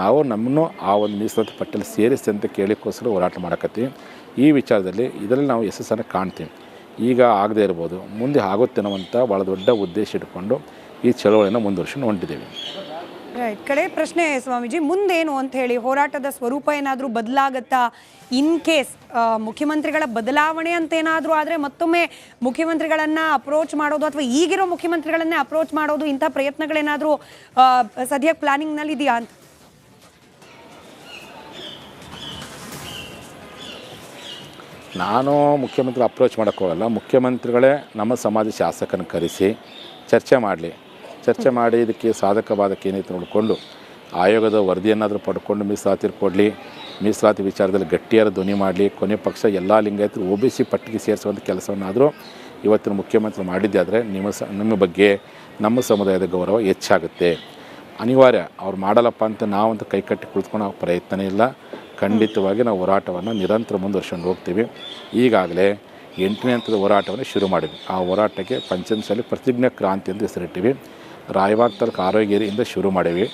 ನಾವು ನಮ್ಮನ್ನು ಆ ಒಂದು ಮೀಸಲಾತಿ ಪಟ್ಟಿಯಲ್ಲಿ ಸೇರಿಸಿ ಅಂತ ಕೇಳಿಕೋಸ್ಕರ ಹೋರಾಟ ಮಾಡಕತ್ತೀವಿ. ಈ ವಿಚಾರದಲ್ಲಿ ಇದರಲ್ಲಿ ನಾವು ಯಶಸ್ಸನ್ನು ಕಾಣ್ತೀವಿ. ಈಗ ಆಗದೇ ಇರ್ಬೋದು, ಮುಂದೆ ಆಗುತ್ತೆ ಅನ್ನುವಂಥ ಭಾಳ ದೊಡ್ಡ ಉದ್ದೇಶ ಇಟ್ಕೊಂಡು ಈ ಚಳವಳಿಯನ್ನು ಮುಂದುವರ್ಸಿ ಹೊಂಟಿದ್ದೀವಿ ರೈಟ್ ಕಡೆ ಪ್ರಶ್ನೆ ಸ್ವಾಮೀಜಿ, ಮುಂದೇನು ಅಂತ ಹೇಳಿ, ಹೋರಾಟದ ಸ್ವರೂಪ ಏನಾದರೂ ಬದಲಾಗತ್ತಾ? ಇನ್ ಕೇಸ್ ಮುಖ್ಯಮಂತ್ರಿಗಳ ಬದಲಾವಣೆ ಅಂತ ಏನಾದರೂ ಆದರೆ ಮತ್ತೊಮ್ಮೆ ಮುಖ್ಯಮಂತ್ರಿಗಳನ್ನ ಅಪ್ರೋಚ್ ಮಾಡೋದು ಅಥವಾ ಈಗಿರೋ ಮುಖ್ಯಮಂತ್ರಿಗಳನ್ನೇ ಅಪ್ರೋಚ್ ಮಾಡೋದು ಇಂಥ ಪ್ರಯತ್ನಗಳೇನಾದರೂ ಸದ್ಯಕ್ಕೆ ಪ್ಲಾನಿಂಗ್ನಲ್ಲಿ ಇದೆಯಾ ಅಂತ? ನಾನು ಮುಖ್ಯಮಂತ್ರಿ ಅಪ್ರೋಚ್ ಮಾಡೋಕ್ಕೋಗಲ್ಲ ಮುಖ್ಯಮಂತ್ರಿಗಳೇ ನಮ್ಮ ಸಮಾಜ ಶಾಸಕನ ಕರೆಸಿ, ಚರ್ಚೆ ಮಾಡಲಿ. ಚರ್ಚೆ ಮಾಡಿ ಇದಕ್ಕೆ ಸಾಧಕ ಬಾಧಕ ಏನೈತೆ ನೋಡಿಕೊಂಡು ಆಯೋಗದ ವರದಿಯನ್ನಾದರೂ ಪಡ್ಕೊಂಡು ಮೀಸಲಾತಿ ಕೊಡಲಿ, ಮೀಸಲಾತಿ ವಿಚಾರದಲ್ಲಿ ಗಟ್ಟಿಯಾದ ಧ್ವನಿ ಮಾಡಲಿ, ಕೊನೆ ಪಕ್ಷ ಎಲ್ಲ ಲಿಂಗಾಯತರು ಒ ಬಿ ಸಿ ಪಟ್ಟಿಗೆ ಸೇರಿಸುವಂಥ ಕೆಲಸವನ್ನಾದರೂ ಇವತ್ತಿನ ಮುಖ್ಯಮಂತ್ರಿ ಮಾಡಿದ್ದೆ ಆದರೆ ನಿಮ್ಮ ಸ, ನಿಮ್ಮ ಬಗ್ಗೆ ನಮ್ಮ ಸಮುದಾಯದ ಗೌರವ ಹೆಚ್ಚಾಗುತ್ತೆ. ಅನಿವಾರ್ಯ, ಅವ್ರು ಮಾಡಲ್ಲಪ್ಪ ಅಂತ ನಾವಂತೂ ಕೈಕಟ್ಟಿ ಆ ಪ್ರಯತ್ನ ಇಲ್ಲ. ಖಂಡಿತವಾಗಿ ನಾವು ಹೋರಾಟವನ್ನು ನಿರಂತರ ಮುಂದುವರ್ಸ್ಕೊಂಡು ಹೋಗ್ತೀವಿ. ಈಗಾಗಲೇ ಎಂಟನೇ ಹಂತದ ಹೋರಾಟವನ್ನು ಶುರು ಮಾಡಿದ್ವಿ. ಆ ಹೋರಾಟಕ್ಕೆ ಪಂಚಮಸಾಲಿ ಪ್ರತಿಜ್ಞಾ ಕ್ರಾಂತಿ ಅಂತ ಹೆಸರಿಟ್ಟಿವಿ. ರಾಯಬಾಗ್ ತಾಲೂಕು ಆರೋಗ್ಯದಿಂದ ಶುರು ಮಾಡೀವಿ.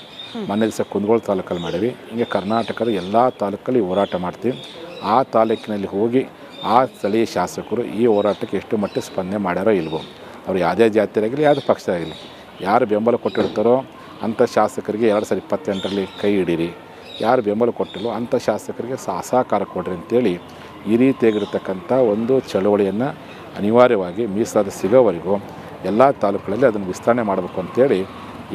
ಮೊನ್ನೆ ದಿವಸ ಕುಂದಗೋಳ ತಾಲೂಕಲ್ಲಿ ಮಾಡೀವಿ. ಹಿಂಗೆ ಕರ್ನಾಟಕದ ಎಲ್ಲ ತಾಲೂಕಲ್ಲಿ ಹೋರಾಟ ಮಾಡ್ತೀವಿ. ಆ ತಾಲೂಕಿನಲ್ಲಿ ಹೋಗಿ ಆ ಸ್ಥಳೀಯ ಶಾಸಕರು ಈ ಹೋರಾಟಕ್ಕೆ ಎಷ್ಟು ಮಟ್ಟಿಗೆ ಸ್ಪಂದನೆ ಮಾಡ್ಯಾರೋ ಇಲ್ವೋ. ಅವ್ರು ಯಾವುದೇ ಜಾತಿಯಾಗಲಿ ಯಾವುದೇ ಪಕ್ಷದಾಗಲಿ ಯಾರು ಬೆಂಬಲ ಕೊಟ್ಟಿರ್ತಾರೋ ಅಂಥ ಶಾಸಕರಿಗೆ ಎರಡು ಸಾವಿರದ ಇಪ್ಪತ್ತೆಂಟರಲ್ಲಿ ಕೈ ಹಿಡೀರಿ. ಯಾರು ಬೆಂಬಲ ಕೊಟ್ಟಿಲ್ಲೋ ಅಂಥ ಶಾಸಕರಿಗೆ ಸಹ ಸಹಕಾರ ಕೊಡ್ರಿ ಅಂತೇಳಿ ಈ ರೀತಿಯಾಗಿರ್ತಕ್ಕಂಥ ಒಂದು ಚಳುವಳಿಯನ್ನು ಅನಿವಾರ್ಯವಾಗಿ ಮೀಸಲಾತಿ ಸಿಗೋವರೆಗೂ ಎಲ್ಲ ತಾಲೂಕುಗಳಲ್ಲಿ ಅದನ್ನು ವಿಸ್ತರಣೆ ಮಾಡಬೇಕು ಅಂತೇಳಿ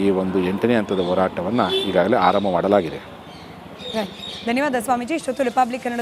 ಈ ಒಂದು ಎಂಟನೇ ಹಂತದ ಹೋರಾಟವನ್ನು ಈಗಾಗಲೇ ಆರಂಭ ಮಾಡಲಾಗಿದೆ. ಧನ್ಯವಾದ ಸ್ವಾಮೀಜಿ ಇಷ್ಟೊತ್ತು ರಿಪಬ್ಲಿಕ್ ಕನ್ನಡ